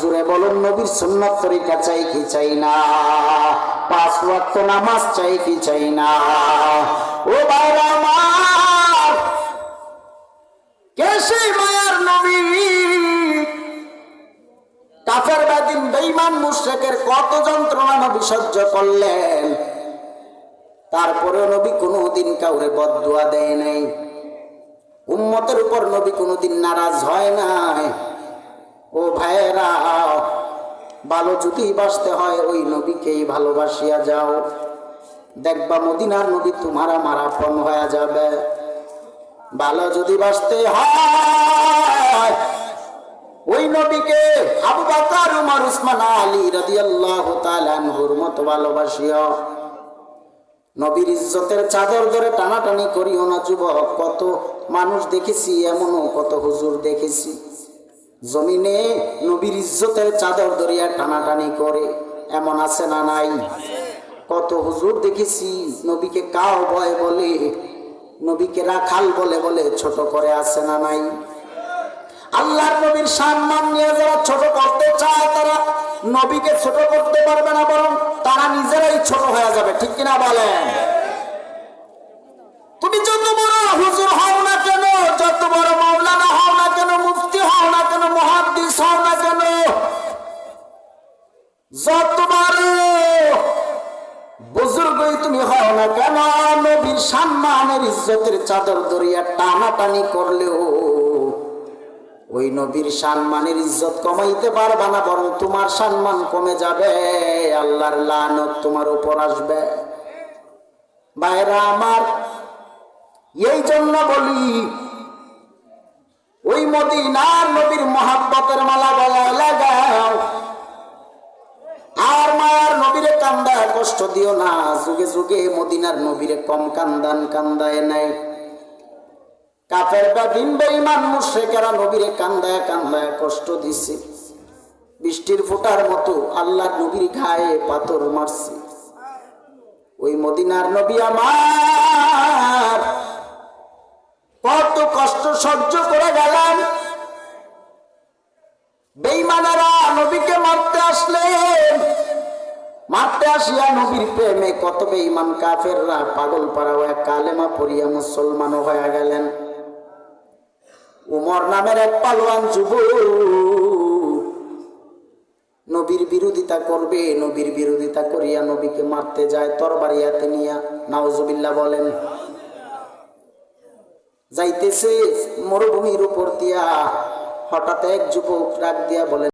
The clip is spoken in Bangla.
জোরে বলুন, নবীর সুন্নত তরিকা চাই কি চাই না? পাঁচ ওয়াক্ত নামাজ চাই কি চাই না? ও কে সেই মায়ার নবী? কাফের বাদিন কত যন্ত্রণা নবী সহ্য করলেন? তারপরে নবী কোনোদিন কাউরে বদুয়া দেয় নাই। উম্মতের উপর নবী কোনোদিন নারাজ হয় নাই। ও ভাইয়েরা, ভালো যদি বাসতে হয়, ওই নবীকেই ভালোবাসিয়া যাও। দেখবা মদিনার নবী তোমার আমার আপন হয়ে যাবে। ভালো যদি বাসতে হয়, ওই নবীকে আবু বকর, উমর, উসমান, আলী রাদিয়াল্লাহু তাআলা আনহুর মতো ভালোবাসিও। নবীর ইজ্জতের চাদর ধরে টানাটানি করিও না, যুবক। কত মানুষ দেখেছি, এমনও কত হুজুর দেখেছি। জমিনে নবীর ইজ্জতের চাদর ধরিয়া টানাটানি করে, এমন আছে না নাই? কত হুজুর দেখেছি নবীকে কাও ভয় বলে, নবীকে রাখাল বলে বলে ছোট করে আছে না নাই? আল্লাহর নবীর সম্মান নিয়ে যারা ছোট করতে চায়, তারা নবীকে ছোট করতে পারবে না, বরং তারা নিজেরাই ছোট হয়ে যাবে, ঠিক কিনা বলেন? চাদর দরিয়া টানাটানি তোমার কমে যাবে। আল্লাহর তোমার উপর আসবে। বাইরা আমার, এই জন্য বলি, ওই মদিনার নবীর মহাব্বতের মালা গলায় লাগাও আর মায়ার নবীরে কান্দায় কষ্ট দিও না, যুগে যুগে মদিনার নবীরে কম কান্দান কান্দায় নাই। কাফের বা দিন বেঈমান মুশরিকেরা নবীরে কান্দায় কান্দায় কষ্ট দিছে। বৃষ্টির ফোঁটার মতো আল্লাহর নবীর গায়ে পাথর মারছে। ওই মদিনার নবী আমার কত কষ্ট সহ্য করে গেলেন। বেঈমানেরা মারতে আসিয়া নবীর প্রেমে কত বেঈমান কাফেররা পাগল পাড়া হয়ে কালেমা পড়িয়া মুসলমান হয়ে গেলেন। উমর নামের এক পালোয়ান যুব নবীর বিরোধিতা করবে, নবীর বিরোধিতা করিয়া নবীকে মারতে যায় তরবারিয়াতে নিয়া নাওজুবিল্লাহ বলেন, যাইতেছে, মরুভূমির উপর দিয়া। হঠাৎ এক যুবক রাগ দিয়া বলেন